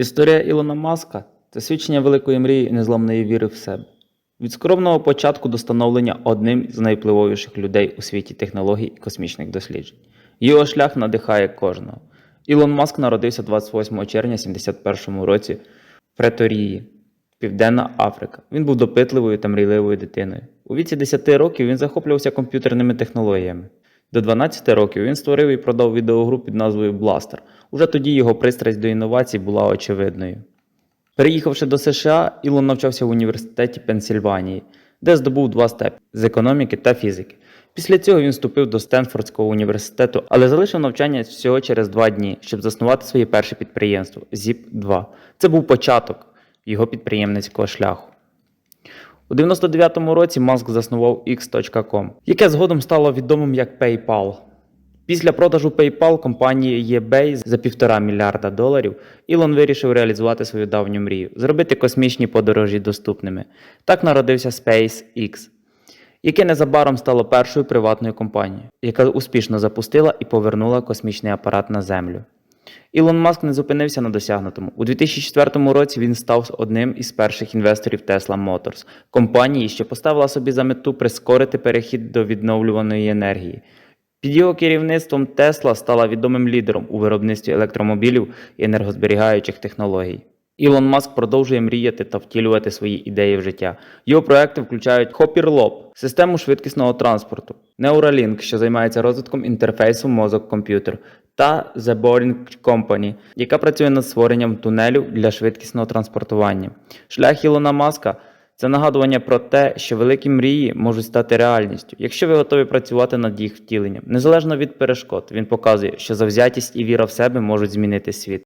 Історія Ілона Маска це свідчення великої мрії і незламної віри в себе. Від скромного початку до становлення одним з найвпливовіших людей у світі технологій і космічних досліджень. Його шлях надихає кожного. Ілон Маск народився 28 червня 1971 році в Преторії, Південна Африка. Він був допитливою та мрійливою дитиною. У віці 10 років він захоплювався комп'ютерними технологіями. До 12 років він створив і продав відеогру під назвою Blaster. Уже тоді його пристрасть до інновацій була очевидною. Переїхавши до США, Ілон навчався в університеті Пенсільванії, де здобув два степені з економіки та фізики. Після цього він вступив до Стенфордського університету, але залишив навчання всього через два дні, щоб заснувати своє перше підприємство ZIP-2. Це був початок його підприємницького шляху. У 99-му році Маск заснував X.com, яке згодом стало відомим як PayPal. Після продажу PayPal компанії eBay за півтора мільярда доларів Ілон вирішив реалізувати свою давню мрію зробити космічні подорожі доступними. Так народився SpaceX, яке незабаром стало першою приватною компанією, яка успішно запустила і повернула космічний апарат на Землю. Ілон Маск не зупинився на досягнутому. У 2004 році він став одним із перших інвесторів Tesla Motors, компанії, що поставила собі за мету прискорити перехід до відновлюваної енергії. Під його керівництвом Tesla стала відомим лідером у виробництві електромобілів і енергозберігаючих технологій. Ілон Маск продовжує мріяти та втілювати свої ідеї в життя. Його проекти включають Hyperloop – систему швидкісного транспорту, Neuralink, що займається розвитком інтерфейсу мозок-комп'ютер, та The Boring Company, яка працює над створенням тунелю для швидкісного транспортування. Шлях Ілона Маска це нагадування про те, що великі мрії можуть стати реальністю, якщо ви готові працювати над їх втіленням. Незалежно від перешкод, він показує, що завзятість і віра в себе можуть змінити світ.